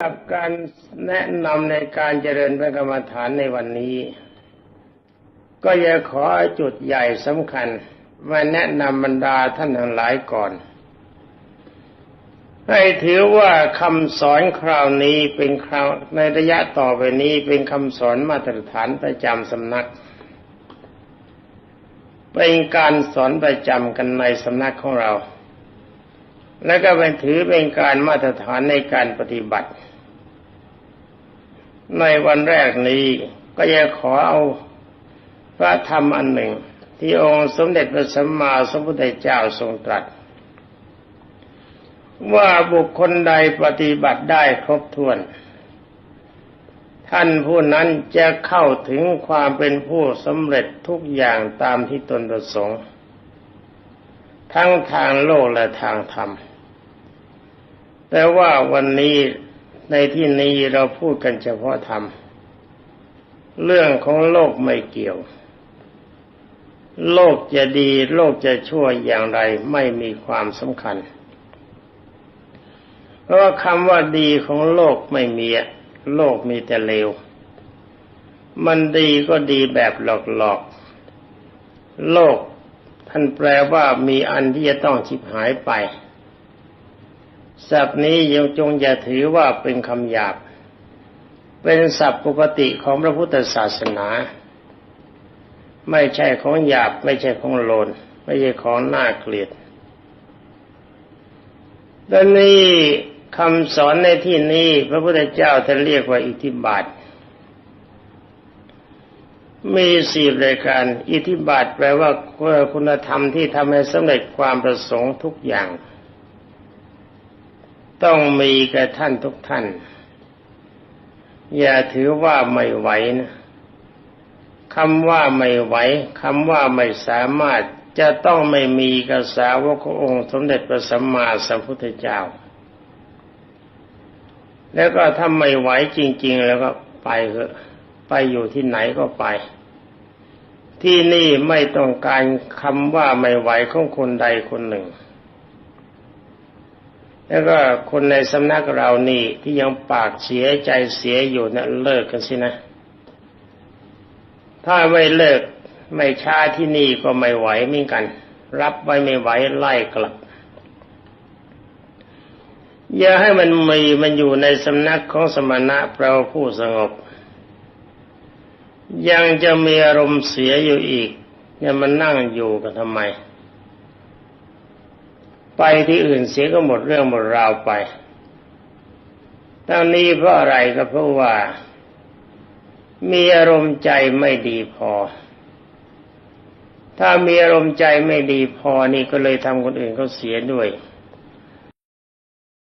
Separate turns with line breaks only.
กับการแนะนำในการเจริญพระกรรมฐานในวันนี้ ก็จะขอจุดใหญ่สำคัญมาแนะนำบรรดาท่านทั้งหลายก่อน ให้ถือว่าคำสอนคราวนี้เป็นคราวในระยะต่อไปนี้เป็นคำสอนมาตรฐานประจำสำนัก เป็นการสอนประจำกันในสำนักของเราและก็เป็นถือเป็นการมาตรฐานในการปฏิบัติ ในวันแรกนี้ก็จะขอเอาพระธรรมอันหนึ่ง ที่องค์สมเด็จพระสัมมาสัมพุทธเจ้าทรงตรัส ว่าบุคคลใดปฏิบัติได้ครบถ้วน ท่านผู้นั้นจะเข้าถึงความเป็นผู้สำเร็จทุกอย่างตามที่ตนประสงค์ ทั้งทางโลกและทางธรรมแต่ว่าวันนี้ ในที่นี้เราพูดกันเฉพาะธรรม เรื่องของโลกไม่เกี่ยว โลกจะดี โลกจะชั่วอย่างไรไม่มีความสำคัญ เพราะว่าคำว่าดีของโลกไม่มีโลกมีแต่เลว มันดีก็ดีแบบหลอกๆ โลกท่านแปลว่ามีอันที่จะต้องชิบหายไป ศัพท์นี้ยังจงอย่าถือว่าเป็นคำหยาบ เป็นศัพท์ปกติของพระพุทธศาสนา ไม่ใช่ของหยาบ ไม่ใช่ของโลน ไม่ใช่ของน่าเกลียดดังนี้คำสอนในที่นี้ พระพุทธเจ้าท่านเรียกว่าอิทธิบาทมีสี่รายการ อิทธิบาทแปลว่าคุณธรรมที่ทำให้สำเร็จความประสงค์ทุกอย่าง ต้องมีแก่ท่านทุกท่าน อย่าถือว่าไม่ไหวนะคำว่าไม่ไหวคำว่าไม่สามารถจะต้องไม่มีกษาวกองค์สมเด็จพระสัมมาสัมพุทธเจ้า แล้วก็ถ้าไม่ไหวจริง ๆ แล้วก็ไปเถอะไปอยู่ที่ไหนก็ไป ที่นี่ไม่ต้องการคำว่าไม่ไหวของคนใดคนหนึ่ง แล้วก็คนในสำนักเรานี่ที่ยังปากเสียใจเสียอยู่นะเลิกกันสินะ ถ้าไม่เลิกไม่ช้าที่นี่ก็ไม่ไหวเหมือนกัน รับไว้ไม่ไหวไล่กลับ อย่าให้มันมีมันอยู่ในสำนักของสมณะแปล่าผู้สงบ ยังจะมีอารมณ์เสียอยู่อีกยังมันนั่งอยู่กันทำไม ไปที่อื่นเสียก็หมดเรื่องหมดราวไปทั้งนี้เพราะอะไรก็เพราะว่า มีอารมณ์ใจไม่ดีพอ ถ้ามีอารมณ์ใจไม่ดีพอนี่ก็เลยทำคนอื่นเขาเสียด้วย